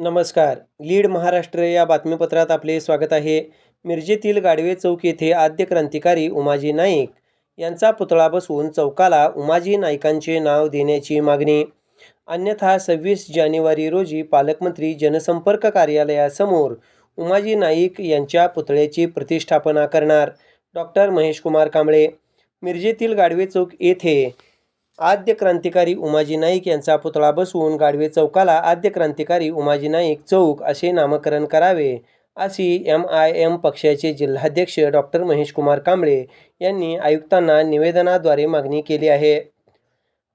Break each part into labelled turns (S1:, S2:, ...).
S1: नमस्कार. लीड महाराष्ट्र या बातमीपत्रात आपले स्वागत आहे. मिरजेतील गाडवे चौक येथे आद्य क्रांतिकारी उमाजी नाईक यांचा पुतळा बसवून चौकाला उमाजी नाईकांचे नाव देण्याची मागणी. अन्यथा सव्वीस जानेवारी रोजी पालकमंत्री जनसंपर्क कार्यालयासमोर उमाजी नाईक यांच्या पुतळ्याची प्रतिष्ठापना करणार डॉक्टर महेशकुमार कांबळे. मिरजेतील गाडवे चौक येथे आद्य क्रांतिकारी उमाजी नाईक यांचा पुतळा बसवून गाडवे चौकाला आद्य क्रांतिकारी उमाजी नाईक चौक असे नामकरण करावे अशी एम आय एम पक्षाचे जिल्हाध्यक्ष डॉक्टर महेशकुमार कांबळे यांनी आयुक्तांना निवेदनाद्वारे मागणी केली आहे.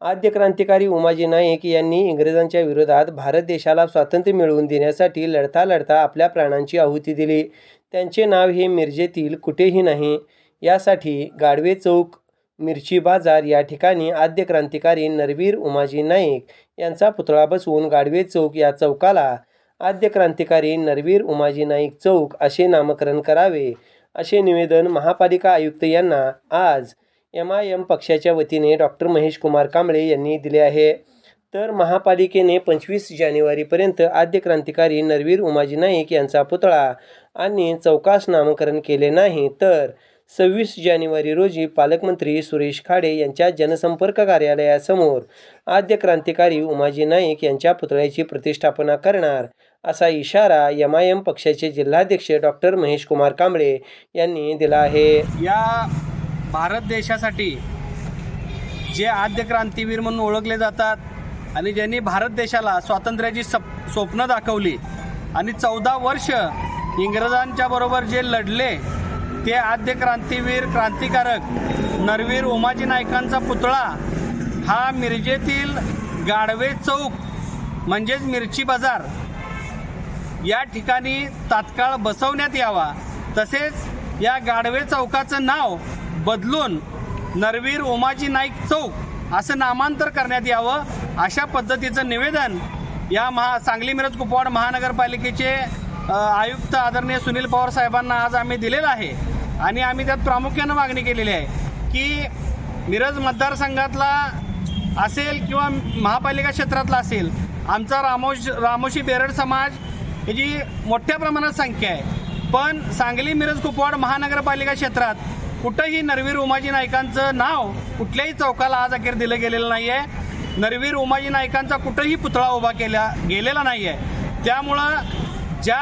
S1: आद्य क्रांतिकारी उमाजी नाईक यांनी इंग्रजांच्या विरोधात भारत देशाला स्वातंत्र्य मिळवून देण्यासाठी लढता लढता आपल्या प्राणांची आहुती दिली. त्यांचे नाव हे मिरजेतील कुठेही नाही. यासाठी गाडवे चौक मिरची बाजार या ठिकाणी आद्य क्रांतिकारी नरवीर उमाजी नाईक यांचा पुतळा बसवून गाडवे चौक या चौकाला आद्य क्रांतिकारी नरवीर उमाजी नाईक चौक असे नामकरण करावे असे निवेदन महापालिका आयुक्त यांना आज एम आय एम पक्षाच्या वतीने डॉक्टर महेश कुमार कांबळे यांनी दिले आहे. तर महापालिकेने पंचवीस जानेवारीपर्यंत आद्य क्रांतिकारी नरवीर उमाजी नाईक यांचा पुतळा आणि चौकास नामकरण केले नाही तर सव्वीस जानेवारी रोजी पालकमंत्री सुरेश खाडे यांच्या जनसंपर्क कार्यालयासमोर आद्य क्रांतिकारी उमाजी नाईक यांच्या पुतळ्याची प्रतिष्ठापना करणार असा इशारा एम आय एम पक्षाचे जिल्हाध्यक्ष डॉक्टर महेश कुमार कांबळे यांनी दिला आहे.
S2: या भारत देशासाठी जे आद्य क्रांतीवीर म्हणून ओळखले जातात आणि ज्यांनी भारत देशाला स्वातंत्र्याची सप स्वप्न दाखवली आणि चौदा वर्ष इंग्रजांच्या बरोबर जे लढले ते आद्य क्रांतीवीर क्रांतिकारक नरवीर उमाजी नायकांचा पुतळा हा मिरजेतील गाडवे चौक म्हणजेच मिरची बाजार या ठिकाणी तात्काळ बसवण्यात यावा. तसेच या गाडवे चौकाचं नाव बदलून नरवीर ओमाजी नाईक चौक असं नामांतर करण्यात यावं अशा पद्धतीचं निवेदन या महा सांगली मिरज कुपवाड महानगरपालिकेचे आयुक्त आदरणीय सुनील पवार साहेबांना आज आम्ही दिलेलं आहे. आणि आम्ही त्यात प्रामुख्यानं मागणी केलेली आहे की मिरज मतदारसंघातला असेल किंवा महापालिका क्षेत्रातला असेल आमचा रामोश रामोशी बेरड समाज याची मोठ्या प्रमाणात संख्या आहे. पण सांगली मिरज कुपवाड महानगरपालिका क्षेत्रात कुठंही नरवीर उमाजी नायकांचं नाव कुठल्याही चौकाला आज अखेर दिलं गेलेलं नाही आहे नरवीर उमाजी नायकांचा कुठंही पुतळा उभा केला गेलेला नाही आहे त्यामुळं ज्या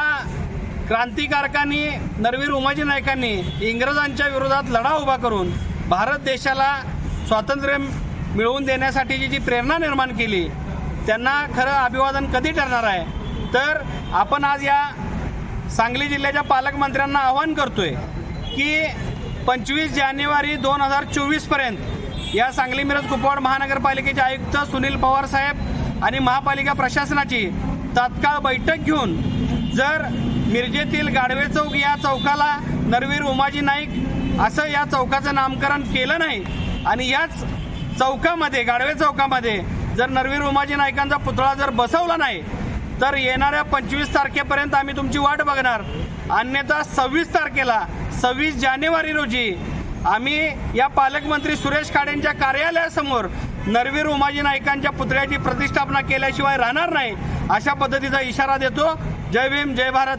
S2: क्रांतिकारकांनी नरवीर उमाजी नायकांनी इंग्रजांच्या विरोधात लढा उभा करून भारत देशाला स्वातंत्र्य मिळवून देण्यासाठीची जी प्रेरणा निर्माण केली त्यांना खरं अभिवादन कधी ठरणार आहे? तर आपण आज या सांगली जिल्ह्याच्या पालकमंत्र्यांना आवाहन करतोय की पंचवीस जानेवारी दोन हजार चोवीसपर्यंत या सांगली मिरज कुपवाड महानगरपालिकेचे आयुक्त सुनील पवार साहेब आणि महापालिका प्रशासनाची तात्काळ बैठक घेऊन जर मिरजेतील गाडवे चौक या चौकाला नरवीर उमाजी नाईक असं या चौकाचं नामकरण केलं नाही. आणि याच चौकामध्ये गाडवे चौकामध्ये जर नरवीर उमाजी नाईकांचा पुतळा जर बसवला नाही तर येणाऱ्या पंचवीस तारखेपर्यंत आम्ही तुमची वाट बघणार. अन्यथा सव्वीस तारखेला सव्वीस जानेवारी रोजी आम्ही या पालकमंत्री सुरेश खाडेंच्या कार्यालयासमोर नरवीर उमाजी नाईकांच्या पुतळ्याची प्रतिष्ठापना केल्याशिवाय राहणार नाही अशा पद्धतीचा इशारा देतो. जय भीम जय भारत.